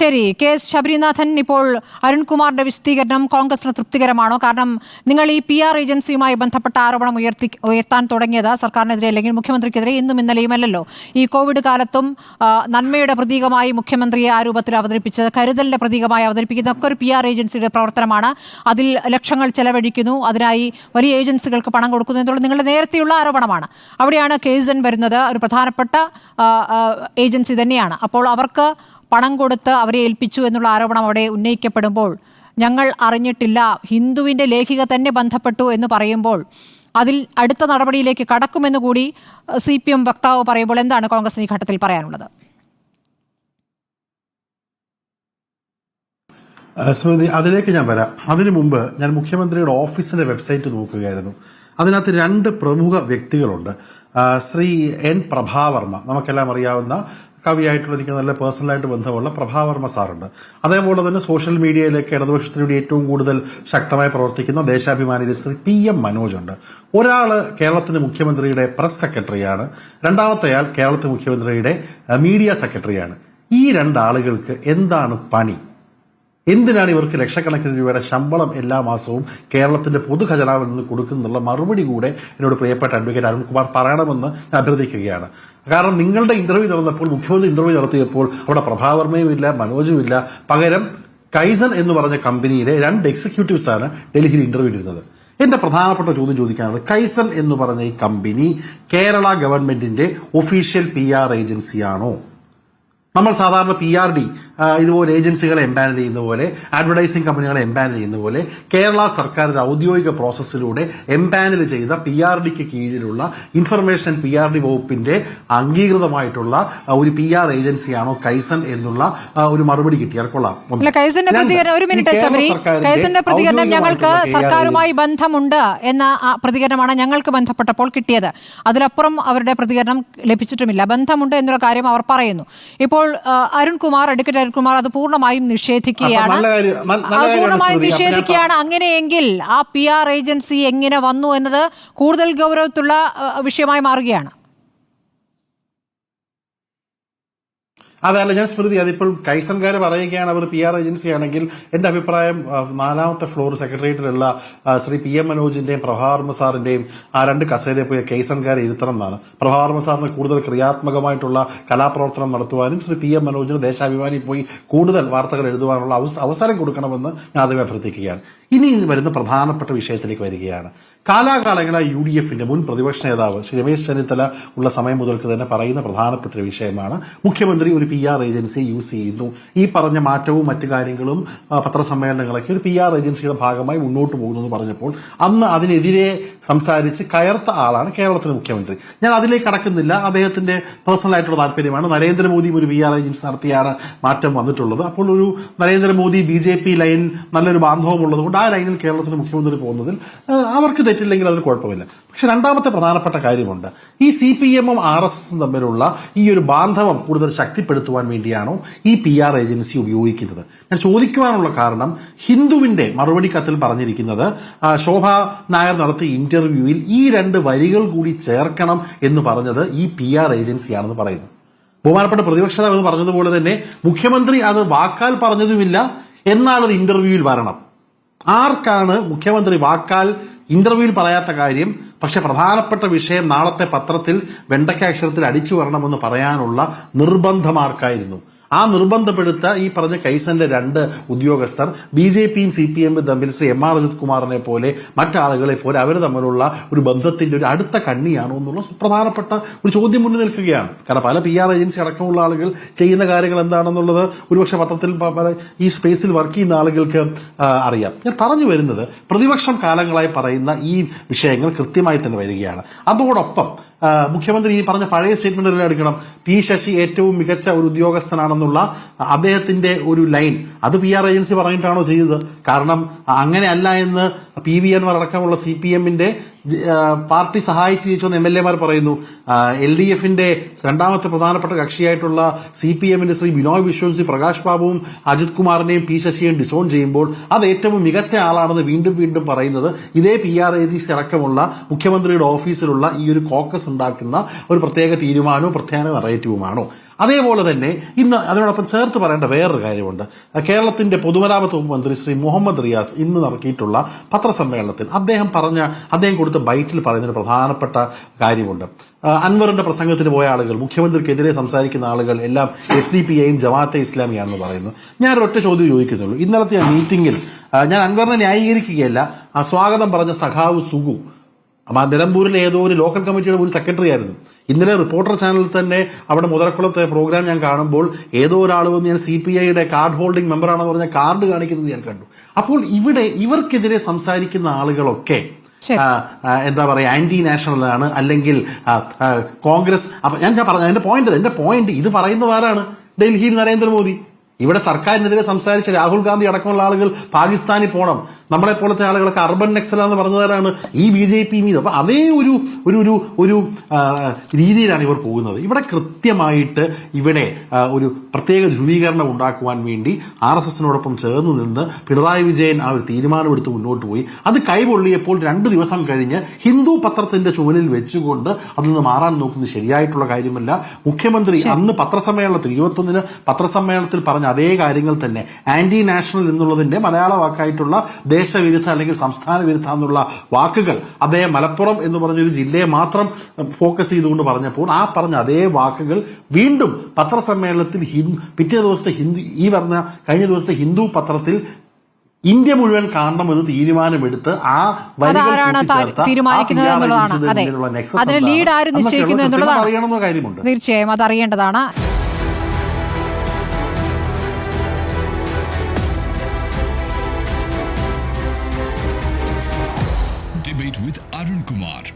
ശരി. K S Sabarinathan ഇപ്പോൾ അരുൺകുമാറിന്റെ വിശദീകരണം കോൺഗ്രസിന് തൃപ്തികരമാണോ? കാരണം നിങ്ങൾ ഈ പി ആർ ഏജൻസിയുമായി ബന്ധപ്പെട്ട ആരോപണം ഉയർത്തി ഉയർത്താൻ തുടങ്ങിയത് സർക്കാരിനെതിരെ അല്ലെങ്കിൽ മുഖ്യമന്ത്രിക്കെതിരെ ഇന്നും ഇന്നലെയും അല്ലല്ലോ. ഈ കോവിഡ് കാലത്തും നന്മയുടെ പ്രതീകമായി മുഖ്യമന്ത്രിയെ ആ രൂപത്തിൽ അവതരിപ്പിച്ചത് കരുതലിന്റെ പ്രതീകമായി അവതരിപ്പിക്കുന്ന ഒക്കെ ഒരു പി ആർ ഏജൻസിയുടെ പ്രവർത്തനമാണ്. അതിൽ ലക്ഷങ്ങൾ ചെലവഴിക്കുന്നു. അതിനായി വലിയ ഏജൻസികൾക്ക് പണം കൊടുക്കുന്നു എന്നുള്ളത് നിങ്ങളുടെ നേരത്തെയുള്ള ആരോപണമാണ്. അവിടെയാണ് കേസൻ വരുന്നത്. ഒരു പ്രധാനപ്പെട്ട ഏജൻസി തന്നെയാണ്. അപ്പോൾ അവർക്ക് പണം കൊടുത്ത് അവരെ ഏൽപ്പിച്ചു എന്നുള്ള ആരോപണം അവിടെ ഉന്നയിക്കപ്പെടുമ്പോൾ ഞങ്ങൾ അറിഞ്ഞിട്ടില്ല ഹിന്ദുവിന്റെ ലേഖിക തന്നെ ബന്ധപ്പെട്ടു എന്ന് പറയുമ്പോൾ അതിൽ അടുത്ത നടപടിയിലേക്ക് കടക്കുമെന്ന് കൂടി സി പി എം വക്താവ് പറയുമ്പോൾ എന്താണ് കോൺഗ്രസ് ഈ ഘട്ടത്തിൽ പറയാനുള്ളത്? സ്മൃതി അതിലേക്ക് ഞാൻ വരാം. അതിനു മുമ്പ് ഞാൻ മുഖ്യമന്ത്രിയുടെ ഓഫീസിന്റെ വെബ്സൈറ്റ് നോക്കുകയായിരുന്നു. അതിനകത്ത് രണ്ട് പ്രമുഖ വ്യക്തികളുണ്ട്. ശ്രീ എൻ പ്രഭാവർമ്മ നമുക്കെല്ലാം അറിയാവുന്ന കവിയായിട്ടുള്ള എനിക്ക് നല്ല പേഴ്സണലായിട്ട് ബന്ധമുള്ള പ്രഭാവർമ്മ സാറുണ്ട്. അതേപോലെ തന്നെ സോഷ്യൽ മീഡിയയിലേക്ക് ഇടതുപക്ഷത്തിന് വേണ്ടി ഏറ്റവും കൂടുതൽ ശക്തമായി പ്രവർത്തിക്കുന്ന ദേശാഭിമാനി ശ്രീ പി എം മനോജ് ഉണ്ട് ഒരാൾ കേരളത്തിന് മുഖ്യമന്ത്രിയുടെ പ്രസ് സെക്രട്ടറിയാണ്. രണ്ടാമത്തെയാൾ കേരളത്തിൽ മുഖ്യമന്ത്രിയുടെ മീഡിയ സെക്രട്ടറിയാണ്. ഈ രണ്ടാളുകൾക്ക് എന്താണ് പണി? എന്തിനാണ് ഇവർക്ക് ലക്ഷക്കണക്കിന് രൂപയുടെ ശമ്പളം എല്ലാ മാസവും കേരളത്തിന്റെ പൊതുഖജനാവിൽ നിന്ന് കൊടുക്കുന്നുള്ള മറുപടി കൂടെ എന്നോട് പ്രിയപ്പെട്ട അഡ്വക്കേറ്റ് അരുൺകുമാർ പറയണമെന്ന് ഞാൻ അഭ്യർത്ഥിക്കുകയാണ്. കാരണം നിങ്ങളുടെ ഇന്റർവ്യൂ നടന്നപ്പോൾ മുഖ്യമന്ത്രി ഇന്റർവ്യൂ നടത്തിയപ്പോൾ അവിടെ പ്രഭാവർമ്മയും ഇല്ല മനോജും ഇല്ല പകരം കൈസൺ എന്ന് പറഞ്ഞ കമ്പനിയിലെ രണ്ട് എക്സിക്യൂട്ടീവ്സ് ആണ് ഡൽഹിയിൽ ഇന്റർവ്യൂ ഇരുന്നത് എന്റെ പ്രധാനപ്പെട്ട ചോദ്യം ചോദിക്കാനുള്ളത് കൈസൺ എന്ന് പറഞ്ഞ ഈ കമ്പനി കേരള ഗവൺമെന്റിന്റെ ഒഫീഷ്യൽ പി ആർ ഏജൻസിയാണോ നമ്മൾ സാധാരണ പി ആർ ഡി ഇതുപോലെ ഏജൻസികളെ എംപാനൽ ചെയ്യുന്ന പോലെ അഡ്വർടൈസിംഗ് കമ്പനികളെ എംപാനൽ ചെയ്യുന്ന പോലെ കേരള സർക്കാരിന്റെ ഔദ്യോഗിക പ്രോസസ്സിലൂടെ എംപാനൽ ചെയ്ത പി ആർ ഡിക്ക് കീഴിലുള്ള ഇൻഫർമേഷൻ പി ആർ ഡി വകുപ്പിന്റെ അംഗീകൃതമായിട്ടുള്ള ഒരു പി ആർ ഏജൻസിയാണോ കൈസൻ എന്നുള്ള ഒരു മറുപടി കിട്ടിയാൽ കൊള്ളാം. കൈസന്റെ പ്രതികരണം ഒരു മിനിറ്റ് ശബരി. കൈസന്റെ പ്രതികരണം ഞങ്ങൾക്ക് സർക്കാരുമായി ബന്ധമുണ്ട് എന്ന പ്രതികരണമാണ് ഞങ്ങൾക്ക് ബന്ധപ്പെട്ടപ്പോൾ കിട്ടിയത്. അതിലപ്പുറം അവരുടെ പ്രതികരണം ലഭിച്ചിട്ടുമില്ല. ബന്ധമുണ്ട് എന്നുള്ള കാര്യം അവർ പറയുന്നു. ഇപ്പോൾ അരുൺകുമാർ അഡ്വക്കേറ്റ് അരുൺകുമാർ അത് പൂർണമായും നിഷേധിക്കുകയാണ്. അത് പൂർണമായും. നിഷേധിക്കുകയാണ്. അങ്ങനെയെങ്കിൽ ആ പി ആർ ഏജൻസി എങ്ങനെ വന്നു എന്നത് കൂടുതൽ ഗൗരവത്തുള്ള വിഷയമായി മാറുകയാണ്. അതല്ല ഞാൻ സ്മൃതി അതിപ്പോൾ കൈസൻകാര് പറയുകയാണ് അവർ പി ആർ ഏജൻസി ആണെങ്കിൽ എന്റെ അഭിപ്രായം നാലാമത്തെ ഫ്ലോർ സെക്രട്ടേറിയറ്റിലുള്ള ശ്രീ പി എം മനോജിന്റെയും പ്രഭാവർമ്മ സാറിന്റെയും ആ രണ്ട് കസേരയിൽ പോയി കൈസൻകാരെ ഇരുത്തണം എന്നാണ്. പ്രഭാവർമ്മ സാറിന് കൂടുതൽ ക്രിയാത്മകമായിട്ടുള്ള കലാപ്രവർത്തനം നടത്തുവാനും ശ്രീ പി എം മനോജിന് ദേശാഭിമാനി പോയി കൂടുതൽ വാർത്തകൾ എഴുതുവാനുള്ള അവസരം കൊടുക്കണമെന്ന് ഞാൻ ആദ്യമേ അഭ്യർത്ഥിക്കുകയാണ്. ഇനി വരുന്ന പ്രധാനപ്പെട്ട വിഷയത്തിലേക്ക് വരികയാണ്. കാലാകാലങ്ങളായി യു ഡി എഫിന്റെ മുൻ പ്രതിപക്ഷ നേതാവ് ശ്രീ രമേശ് ചെന്നിത്തല ഉള്ള സമയം മുതൽക്ക് തന്നെ പറയുന്ന പ്രധാനപ്പെട്ട വിഷയമാണ്. മുഖ്യമന്ത്രി ഒരു പി ആർ ഏജൻസി യൂസ് ചെയ്യുന്നു. ഈ പറഞ്ഞ മാറ്റവും മറ്റു കാര്യങ്ങളും പത്രസമ്മേളനങ്ങളൊക്കെ ഒരു പി ആർ ഏജൻസിയുടെ ഭാഗമായി മുന്നോട്ട് പോകുന്നു എന്ന് പറഞ്ഞപ്പോൾ അന്ന് അതിനെതിരെ സംസാരിച്ച് കയർത്ത ആളാണ് കേരളത്തിലെ മുഖ്യമന്ത്രി. ഞാൻ അതിലേക്ക് കടക്കുന്നില്ല. അദ്ദേഹത്തിന്റെ പേഴ്സണൽ ആയിട്ടുള്ള താല്പര്യമാണ്. നരേന്ദ്രമോദിയും ഒരു പി ആർ ഏജൻസി നടത്തിയാണ് മാറ്റം വന്നിട്ടുള്ളത്. അപ്പോൾ ഒരു Narendra Modi B J P line നല്ലൊരു ബാന്ധവം ഉള്ളതുകൊണ്ട് ആ ലൈനിൽ കേരളത്തിലെ മുഖ്യമന്ത്രി പോകുന്നതിൽ അവർക്ക് തെറ്റില്ലെങ്കിൽ അതിന് കുഴപ്പമില്ല. പക്ഷെ രണ്ടാമത്തെ പ്രധാനപ്പെട്ട കാര്യമുണ്ട്. ഈ സി പി എമ്മും ആർ എസ് എസും തമ്മിലുള്ള ഈ ഒരു ബാന്ധവം കൂടുതൽ ശക്തിപ്പെടുത്തുവാൻ വേണ്ടിയാണോ ഈ പി ആർ ഏജൻസി ഉപയോഗിക്കുന്നത്? ഞാൻ ചോദിക്കുവാനുള്ള കാരണം ഹിന്ദുവിന്റെ മറുപടി കത്തിൽ പറഞ്ഞിരിക്കുന്നത് ശോഭ നായർ നടത്തിയ ഇന്റർവ്യൂവിൽ ഈ രണ്ട് വരികൾ കൂടി ചേർക്കണം എന്ന് പറഞ്ഞത് ഈ പി ആർ ഏജൻസിയാണെന്ന് പറയുന്നു. ബഹുമാനപ്പെട്ട പ്രതിപക്ഷ നേതാവ് പറഞ്ഞതുപോലെ തന്നെ മുഖ്യമന്ത്രി അത് വാക്കാൽ പറഞ്ഞതുമില്ല എന്നാൽ അത് ഇന്റർവ്യൂവിൽ വരണം. ആർക്കാണ് മുഖ്യമന്ത്രി വാക്കാൽ ഇന്റർവ്യൂവിൽ പറയാത്ത കാര്യം? പക്ഷെ പ്രധാനപ്പെട്ട വിഷയം നാളത്തെ പത്രത്തിൽ വെണ്ടയ്ക്ക അക്ഷരത്തിൽ അടിച്ചു വരണമെന്ന് പറയാനുള്ള നിർബന്ധമാർക്കായിരുന്നു ആ നിർബന്ധപ്പെടുത്ത ഈ പറഞ്ഞ കൈസന്റെ രണ്ട് ഉദ്യോഗസ്ഥർ ബി ജെ പിയും സി പി എമ്മും തമ്മിൽ ശ്രീ എം ആർ അജിത് കുമാറിനെ പോലെ മറ്റാളുകളെ പോലെ അവർ തമ്മിലുള്ള ഒരു ബന്ധത്തിന്റെ ഒരു അടുത്ത കണ്ണിയാണോ എന്നുള്ള സുപ്രധാനപ്പെട്ട ഒരു ചോദ്യം മുന്നിൽ നിൽക്കുകയാണ്. കാരണം പല പി ആർ ഏജൻസി അടക്കമുള്ള ആളുകൾ ചെയ്യുന്ന കാര്യങ്ങൾ എന്താണെന്നുള്ളത് ഒരുപക്ഷെ പത്രത്തിൽ ഈ സ്പേസിൽ വർക്ക് ചെയ്യുന്ന ആളുകൾക്ക് അറിയാം. ഞാൻ പറഞ്ഞു വരുന്നത് പ്രതിപക്ഷം കാലങ്ങളായി പറയുന്ന ഈ വിഷയങ്ങൾ കൃത്യമായി തന്നെ വരികയാണ്. അതോടൊപ്പം മുഖ്യമന്ത്രി ഈ പറഞ്ഞ പഴയ സ്റ്റേറ്റ്മെന്റ് എടുക്കണം. പി ശശി ഏറ്റവും മികച്ച ഒരു ഉദ്യോഗസ്ഥനാണെന്നുള്ള അദ്ദേഹത്തിന്റെ ഒരു ലൈൻ. അത് പി ആർ ഏജൻസി പറഞ്ഞിട്ടാണോ ചെയ്തത്? കാരണം അങ്ങനെയല്ല എന്ന് പി വി എൻവർ അടക്കമുള്ള സി പി എമ്മിന്റെ പാർട്ടി സഹായിച്ച് ജയിച്ചുവെന്ന് എം എൽ എമാർ പറയുന്നു. എൽ ഡി എഫിന്റെ രണ്ടാമത്തെ പ്രധാനപ്പെട്ട കക്ഷിയായിട്ടുള്ള സി പി എമ്മിന്റെ ശ്രീ ബിനോയ് ശ്രീ പ്രകാശ് ബാബുവും അജിത് കുമാറിനെയും പി ശശിയും ഡിസോൺ ചെയ്യുമ്പോൾ അത് ഏറ്റവും മികച്ച ആളാണെന്ന് വീണ്ടും വീണ്ടും പറയുന്നത് ഇതേ പി ആർ ഏജൻസി അടക്കമുള്ള മുഖ്യമന്ത്രിയുടെ ഓഫീസിലുള്ള ഈ ഒരു കോക്കസ് ഉണ്ടാക്കുന്ന ഒരു പ്രത്യേക തീരുമാനവും പ്രത്യേക നറേറ്റീവുമാണോ? അതേപോലെ തന്നെ ഇന്ന് അതിനോടൊപ്പം ചേർത്ത് പറയേണ്ട വേറൊരു കാര്യമുണ്ട്. കേരളത്തിന്റെ പൊതുമരാമത്ത് വകുപ്പ് മന്ത്രി ശ്രീ മുഹമ്മദ് റിയാസ് ഇന്ന് നടത്തിയിട്ടുള്ള പത്രസമ്മേളനത്തിൽ അദ്ദേഹം പറഞ്ഞ അദ്ദേഹം കൊടുത്ത ബൈറ്റിൽ പറയുന്നൊരു പ്രധാനപ്പെട്ട കാര്യമുണ്ട്. അൻവറിന്റെ പ്രസംഗത്തിന് പോയ ആളുകൾ മുഖ്യമന്ത്രിക്കെതിരെ സംസാരിക്കുന്ന ആളുകൾ എല്ലാം എസ് ഡി പി ഐയും ജമാഅത്തെ ഇസ്ലാമിയാണെന്ന് പറയുന്നു. ഞാൻ ഒരൊറ്റ ചോദ്യം ചോദിക്കുന്നുള്ളൂ. ഇന്നലത്തെ മീറ്റിംഗിൽ ഞാൻ അൻവറിനെ ന്യായീകരിക്കുകയല്ല ആ സ്വാഗതം പറഞ്ഞ സഖാവ് സുഗു അപ്പൊ ആ നിലമ്പൂരിലെ ഏതോ ഒരു ലോക്കൽ കമ്മിറ്റിയുടെ ഒരു സെക്രട്ടറി ആയിരുന്നു. ഇന്നലെ റിപ്പോർട്ടർ ചാനലിൽ തന്നെ അവിടെ മുതലക്കുളത്തെ പ്രോഗ്രാം ഞാൻ കാണുമ്പോൾ ഏതോ ഒരാൾ വന്ന് ഞാൻ സി പി ഐയുടെ കാർഡ് ഹോൾഡിംഗ് മെമ്പറാണെന്ന് പറഞ്ഞ കാർഡ് കാണിക്കുന്നത് ഞാൻ കണ്ടു. അപ്പോൾ ഇവിടെ ഇവർക്കെതിരെ സംസാരിക്കുന്ന ആളുകളൊക്കെ എന്താ പറയുക ആന്റി നാഷണൽ ആണ് അല്ലെങ്കിൽ കോൺഗ്രസ്. അപ്പൊ ഞാൻ ഞാൻ പറഞ്ഞ എന്റെ പോയിന്റ് എന്റെ പോയിന്റ് ഇത് പറയുന്നത് ആരാണ്? ഡൽഹിയിൽ നരേന്ദ്രമോദി. ഇവിടെ സർക്കാരിനെതിരെ സംസാരിച്ച രാഹുൽ ഗാന്ധി അടക്കമുള്ള ആളുകൾ പാകിസ്ഥാനിൽ പോകണം നമ്മളെ പോലത്തെ ആളുകളൊക്കെ അർബൻ നക്സല എന്ന് പറഞ്ഞതാരാണ് ഈ ബി ജെ പി മീത്. അപ്പൊ അതേ ഒരു ഒരു ഒരു ഒരു രീതിയിലാണ് ഇവർ പോകുന്നത്. ഇവിടെ കൃത്യമായിട്ട് ഇവിടെ ഒരു പ്രത്യേക ധ്രുവീകരണം ഉണ്ടാക്കുവാൻ വേണ്ടി ആർ എസ് എസിനോടൊപ്പം ചേർന്ന് നിന്ന് പിണറായി വിജയൻ ആ ഒരു തീരുമാനമെടുത്ത് മുന്നോട്ട് പോയി. അത് കൈപൊള്ളിയപ്പോൾ രണ്ട് ദിവസം കഴിഞ്ഞ് ഹിന്ദു പത്രത്തിന്റെ ചുവലിൽ വെച്ചുകൊണ്ട് അതിൽ നിന്ന് മാറാൻ നോക്കുന്നത് ശരിയായിട്ടുള്ള കാര്യമല്ല. മുഖ്യമന്ത്രി അന്ന് പത്രസമ്മേളനത്തിൽ ഇരുപത്തൊന്നിന് പത്രസമ്മേളനത്തിൽ പറഞ്ഞ അതേ കാര്യങ്ങൾ തന്നെ. ആന്റി നാഷണൽ എന്നുള്ളതിന്റെ മലയാള വാക്കായിട്ടുള്ള ദേശവിരുദ്ധ അല്ലെങ്കിൽ സംസ്ഥാന വിരുദ്ധ എന്നുള്ള വാക്കുകൾ അദ്ദേഹം മലപ്പുറം എന്ന് പറഞ്ഞൊരു ജില്ലയെ മാത്രം ഫോക്കസ് ചെയ്തുകൊണ്ട് പറഞ്ഞപ്പോൾ ആ പറഞ്ഞ അതേ വാക്കുകൾ വീണ്ടും പത്രസമ്മേളനത്തിൽ ഹിന്ദു പിറ്റേ ദിവസത്തെ ഹിന്ദു ഈ പറഞ്ഞ കഴിഞ്ഞ ദിവസത്തെ ഹിന്ദു പത്രത്തിൽ ഇന്ത്യ മുഴുവൻ കാണണമെന്ന് തീരുമാനമെടുത്ത് ആ തീരുമാനിക്കുന്നത് എന്നുള്ളതാണ്. അതിന് ലീഡ് ആര് നിശ്ചയിക്കുന്നു എന്നുള്ളതാണ്. കാര്യമുണ്ട്? തീർച്ചയായും അത് അറിയേണ്ടതാണ് with Arun Kumar.